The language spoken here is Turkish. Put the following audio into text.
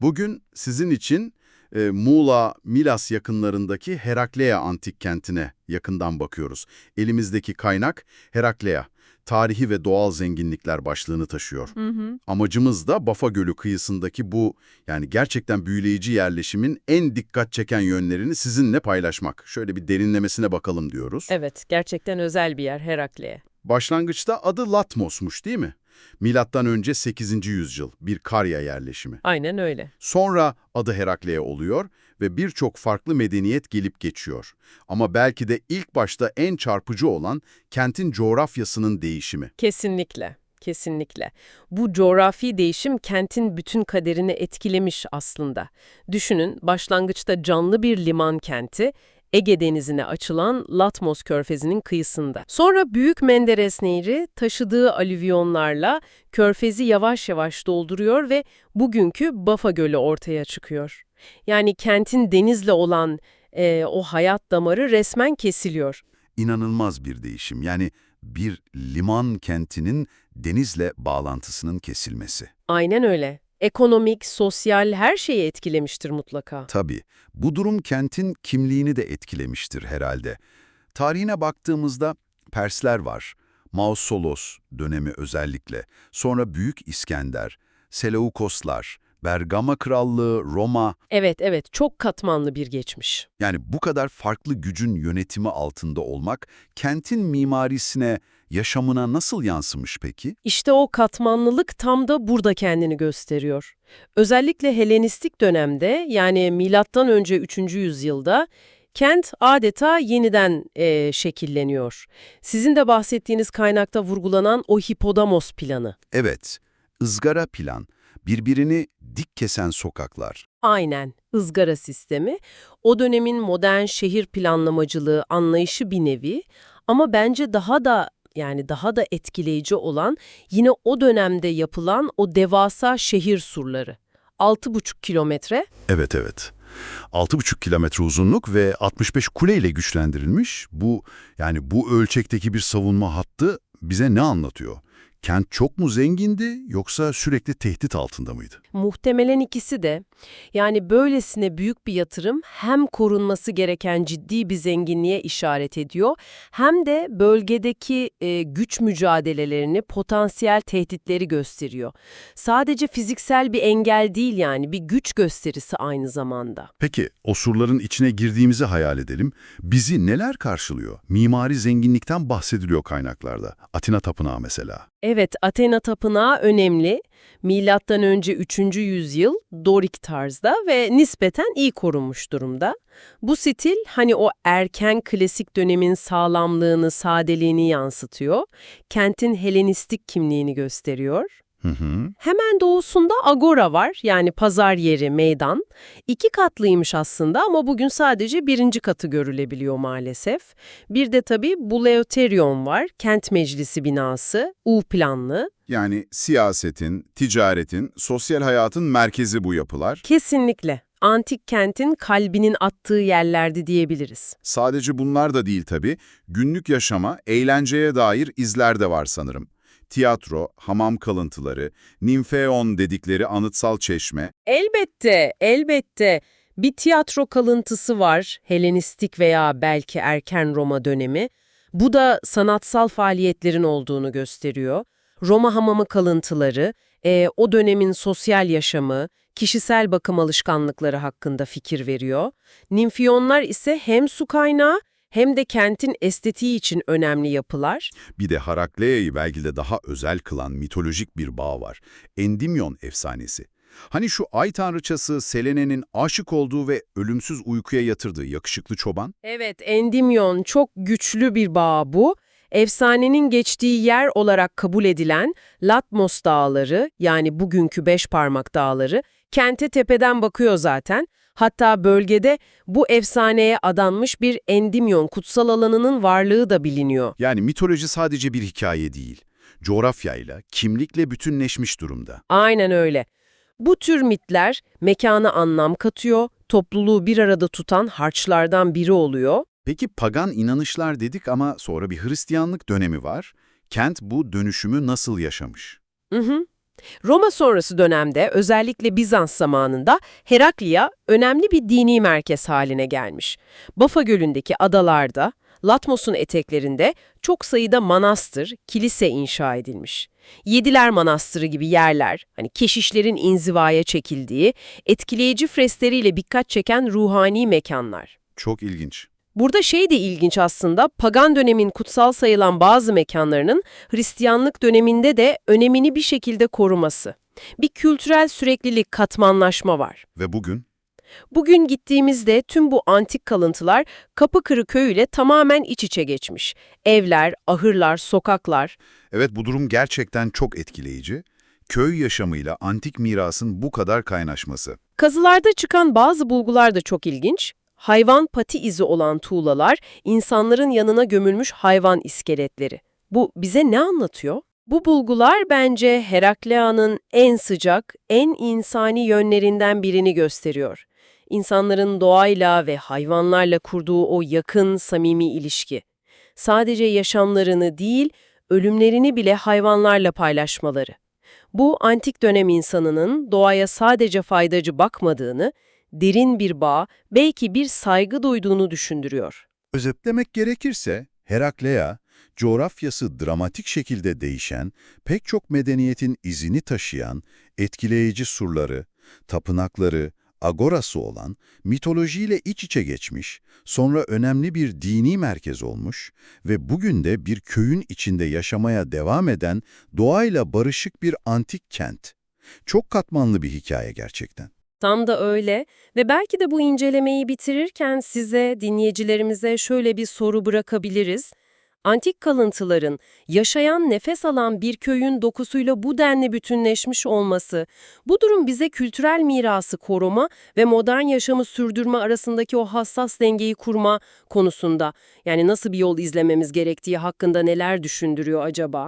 Bugün sizin için e, Muğla, Milas yakınlarındaki Herakleia antik kentine yakından bakıyoruz. Elimizdeki kaynak Herakleia, tarihi ve doğal zenginlikler başlığını taşıyor. Hı hı. Amacımız da Bafa Gölü kıyısındaki bu yani gerçekten büyüleyici yerleşimin en dikkat çeken yönlerini sizinle paylaşmak. Şöyle bir derinlemesine bakalım diyoruz. Evet, gerçekten özel bir yer Herakle'ye. Başlangıçta adı Latmos'muş değil mi? Milattan önce 8. yüzyıl bir Karya yerleşimi. Aynen öyle. Sonra adı Herakleia oluyor ve birçok farklı medeniyet gelip geçiyor. Ama belki de ilk başta en çarpıcı olan kentin coğrafyasının değişimi. Kesinlikle. Kesinlikle. Bu coğrafi değişim kentin bütün kaderini etkilemiş aslında. Düşünün, başlangıçta canlı bir liman kenti, Ege Denizi'ne açılan Latmos Körfezi'nin kıyısında. Sonra Büyük Menderes Nehri taşıdığı alüvyonlarla körfezi yavaş yavaş dolduruyor ve bugünkü Bafa Gölü ortaya çıkıyor. Yani kentin denizle olan e, o hayat damarı resmen kesiliyor. İnanılmaz bir değişim. Yani bir liman kentinin denizle bağlantısının kesilmesi. Aynen öyle. Ekonomik, sosyal her şeyi etkilemiştir mutlaka. Tabii, bu durum kentin kimliğini de etkilemiştir herhalde. Tarihine baktığımızda Persler var, Mausolos dönemi özellikle, sonra Büyük İskender, Seleukoslar, Bergama Krallığı, Roma, Evet, evet, çok katmanlı bir geçmiş. yani bu kadar farklı gücün yönetimi altında olmak, kentin mimarisine, yaşamına nasıl yansımış peki? İşte o katmanlılık tam da burada kendini gösteriyor. Özellikle Helenistik dönemde yani milattan önce 3. yüzyılda kent adeta yeniden eee, şekilleniyor. Sizin de bahsettiğiniz kaynakta vurgulanan o hipodamos planı. Evet, ızgara plan, birbirini dik kesen sokaklar. Aynen, ızgara sistemi. O dönemin modern şehir planlamacılığı anlayışı bir nevi ama bence daha da yani daha da etkileyici olan yine o dönemde yapılan o devasa şehir surları. 6,5 kilometre. Evet evet. 6,5 kilometre uzunluk ve 65 kule ile güçlendirilmiş. Bu yani bu ölçekteki bir savunma hattı bize ne anlatıyor? Kent çok mu zengindi yoksa sürekli tehdit altında mıydı? Muhtemelen ikisi de. Yani böylesine büyük bir yatırım hem korunması gereken ciddi bir zenginliğe işaret ediyor hem de bölgedeki e, güç mücadelelerini, potansiyel tehditleri gösteriyor. Sadece fiziksel bir engel değil yani bir güç gösterisi aynı zamanda. Peki o surların içine girdiğimizi hayal edelim. Bizi neler karşılıyor? Mimari zenginlikten bahsediliyor kaynaklarda. Atina Tapınağı mesela. Evet, Athena Tapınağı önemli. Milattan önce 3. yüzyıl Dorik tarzda ve nispeten iyi korunmuş durumda. Bu stil hani o erken klasik dönemin sağlamlığını, sadeliğini yansıtıyor. Kentin Helenistik kimliğini gösteriyor. Hı hı. Hemen doğusunda Agora var yani pazar yeri, meydan. İki katlıymış aslında ama bugün sadece birinci katı görülebiliyor maalesef. Bir de tabii Buleuterion var, kent meclisi binası, U planlı. Yani siyasetin, ticaretin, sosyal hayatın merkezi bu yapılar. Kesinlikle. Antik kentin kalbinin attığı yerlerdi diyebiliriz. Sadece bunlar da değil tabii, günlük yaşama, eğlenceye dair izler de var sanırım. Tiyatro, hamam kalıntıları, nimfeon dedikleri anıtsal çeşme, Elbette, elbette. Bir tiyatro kalıntısı var, Helenistik veya belki erken Roma dönemi. Bu da sanatsal faaliyetlerin olduğunu gösteriyor. Roma hamamı kalıntıları, e, o dönemin sosyal yaşamı, kişisel bakım alışkanlıkları hakkında fikir veriyor. Nimfiyonlar ise hem su kaynağı hem de kentin estetiği için önemli yapılar. Bir de Harakleia'yı belki de daha özel kılan mitolojik bir bağ var. Endimyon efsanesi. Hani şu ay tanrıçası Selene'nin aşık olduğu ve ölümsüz uykuya yatırdığı yakışıklı çoban? Evet, Endimyon çok güçlü bir bağ bu. Efsanenin geçtiği yer olarak kabul edilen Latmos dağları yani bugünkü beş parmak dağları kente tepeden bakıyor zaten. Hatta bölgede bu efsaneye adanmış bir Endimyon kutsal alanının varlığı da biliniyor. Yani mitoloji sadece bir hikaye değil. Coğrafyayla, kimlikle bütünleşmiş durumda. Aynen öyle. Bu tür mitler mekana anlam katıyor, topluluğu bir arada tutan harçlardan biri oluyor. Peki pagan inanışlar dedik ama sonra bir Hristiyanlık dönemi var. Kent bu dönüşümü nasıl yaşamış? Hı hı. Roma sonrası dönemde özellikle Bizans zamanında Heraklia önemli bir dini merkez haline gelmiş. Bafa Gölü'ndeki adalarda, Latmos'un eteklerinde çok sayıda manastır, kilise inşa edilmiş. Yediler Manastırı gibi yerler, hani keşişlerin inzivaya çekildiği, etkileyici freskleriyle dikkat çeken ruhani mekanlar. Çok ilginç. Burada şey de ilginç aslında, pagan dönemin kutsal sayılan bazı mekanlarının Hristiyanlık döneminde de önemini bir şekilde koruması. Bir kültürel süreklilik, katmanlaşma var. Ve bugün? Bugün gittiğimizde tüm bu antik kalıntılar Kapıkırı köyüyle tamamen iç içe geçmiş. Evler, ahırlar, sokaklar. Evet bu durum gerçekten çok etkileyici. Köy yaşamıyla antik mirasın bu kadar kaynaşması. Kazılarda çıkan bazı bulgular da çok ilginç. Hayvan pati izi olan tuğlalar, insanların yanına gömülmüş hayvan iskeletleri. Bu bize ne anlatıyor? Bu bulgular bence Heraklea'nın en sıcak, en insani yönlerinden birini gösteriyor. İnsanların doğayla ve hayvanlarla kurduğu o yakın, samimi ilişki. Sadece yaşamlarını değil, ölümlerini bile hayvanlarla paylaşmaları. Bu antik dönem insanının doğaya sadece faydacı bakmadığını, derin bir bağ, belki bir saygı duyduğunu düşündürüyor. Özetlemek gerekirse Heraklea, coğrafyası dramatik şekilde değişen, pek çok medeniyetin izini taşıyan, etkileyici surları, tapınakları, agorası olan, mitolojiyle iç içe geçmiş, sonra önemli bir dini merkez olmuş ve bugün de bir köyün içinde yaşamaya devam eden doğayla barışık bir antik kent. Çok katmanlı bir hikaye gerçekten. Tam da öyle ve belki de bu incelemeyi bitirirken size, dinleyicilerimize şöyle bir soru bırakabiliriz. Antik kalıntıların, yaşayan, nefes alan bir köyün dokusuyla bu denli bütünleşmiş olması, bu durum bize kültürel mirası koruma ve modern yaşamı sürdürme arasındaki o hassas dengeyi kurma konusunda, yani nasıl bir yol izlememiz gerektiği hakkında neler düşündürüyor acaba?